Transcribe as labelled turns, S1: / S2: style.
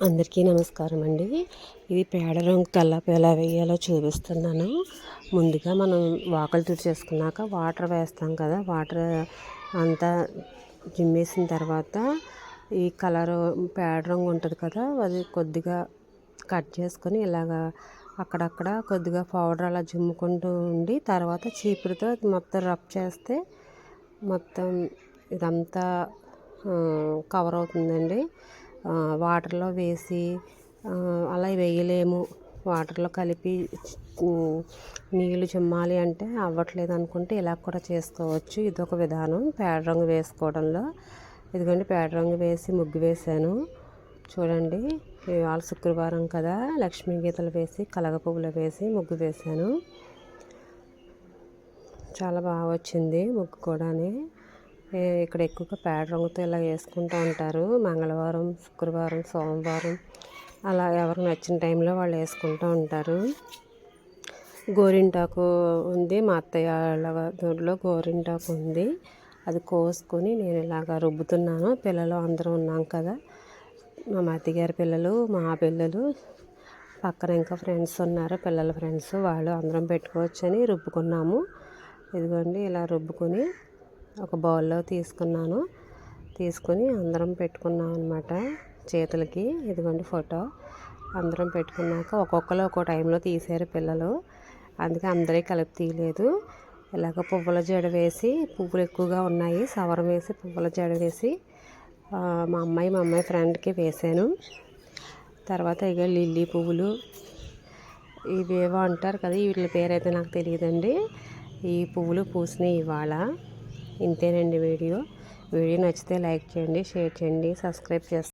S1: అందరికీ నమస్కారం అండి. ఇది పేడ రంగు కల్లాపు ఎలా వేయాలో చూపిస్తున్నాను. ముందుగా మనం వాకలు తుడిచేసుకున్నాక వాటర్ వేస్తాం కదా వాటర్ అంతా జిమ్మేసిన తర్వాత ఈ కలర్ పేడ రంగు ఉంటుంది కదా అది కొద్దిగా కట్ చేసుకొని ఇలాగా అక్కడక్కడ కొద్దిగా పౌడర్ అలా జిమ్ముకుంటూ ఉండి తర్వాత చీపురుతో మొత్తం రబ్ చేస్తే మొత్తం ఇదంతా కవర్ అవుతుందండి. వాటర్లో వేసి అలా వేయలేము. వాటర్లో కలిపి నీళ్ళు చిమ్మాలి అంటే అవ్వట్లేదు అనుకుంటే ఇలా కూడా చేసుకోవచ్చు. ఇదొక విధానం. పేడ రంగు వేసుకోవడంలో ఇదిగోండి పేడ రంగు వేసి ముగ్గు వేశాను. చూడండి ఇవాళ శుక్రవారం కదా. లక్ష్మీ గీతలు వేసి కలగ పువ్వులు వేసి ముగ్గు వేశాను. చాలా బాగా వచ్చింది ముగ్గు కూడాని. ఇక్కడ ఎక్కువగా పేడ రంగుతో ఇలా వేసుకుంటూ ఉంటారు. మంగళవారం శుక్రవారం సోమవారం అలా ఎవరికి నచ్చిన టైంలో వాళ్ళు వేసుకుంటూ ఉంటారు. గోరింటాకు ఉంది. మా అత్తయ్య వాళ్ళ దొడ్లో గోరింటాకు ఉంది. అది కోసుకొని నేను ఇలాగ రుబ్బుతున్నాను. పిల్లలు అందరం ఉన్నాం కదా. మా మతిగారి పిల్లలు మా పిల్లలు పక్కన ఇంకా ఫ్రెండ్స్ ఉన్నారు. పిల్లల ఫ్రెండ్స్ వాళ్ళు అందరం పెట్టుకోవచ్చని రుబ్బుకున్నాము. ఇదిగోండి ఇలా రుబ్బుకొని ఒక బౌల్లో తీసుకున్నాను. తీసుకొని అందరం పెట్టుకున్నాం అనమాట చేతులకి. ఇదిగోండి ఫోటో. అందరం పెట్టుకున్నాక ఒక్కొక్కరు ఒక్కో టైంలో తీశారు పిల్లలు. అందుకే అందరికీ కలిపి తీయలేదు. ఇలాగ పువ్వుల జడ వేసి పువ్వులు ఎక్కువగా ఉన్నాయి. సవరం వేసి పువ్వుల జడ వేసి మా అమ్మాయి మా అమ్మాయి ఫ్రెండ్కి వేసాను. తర్వాత ఇక లిల్లీ పువ్వులు. ఇవేవో అంటారు కదా వీటి పేరైతే నాకు తెలియదండి. ఈ పువ్వులు పూసినాయి ఇవాళ. ఇంతేనండి వీడియో. వీడియో నచ్చితే లైక్ చేయండి షేర్ చేయండి సబ్స్క్రైబ్ చేస్తాను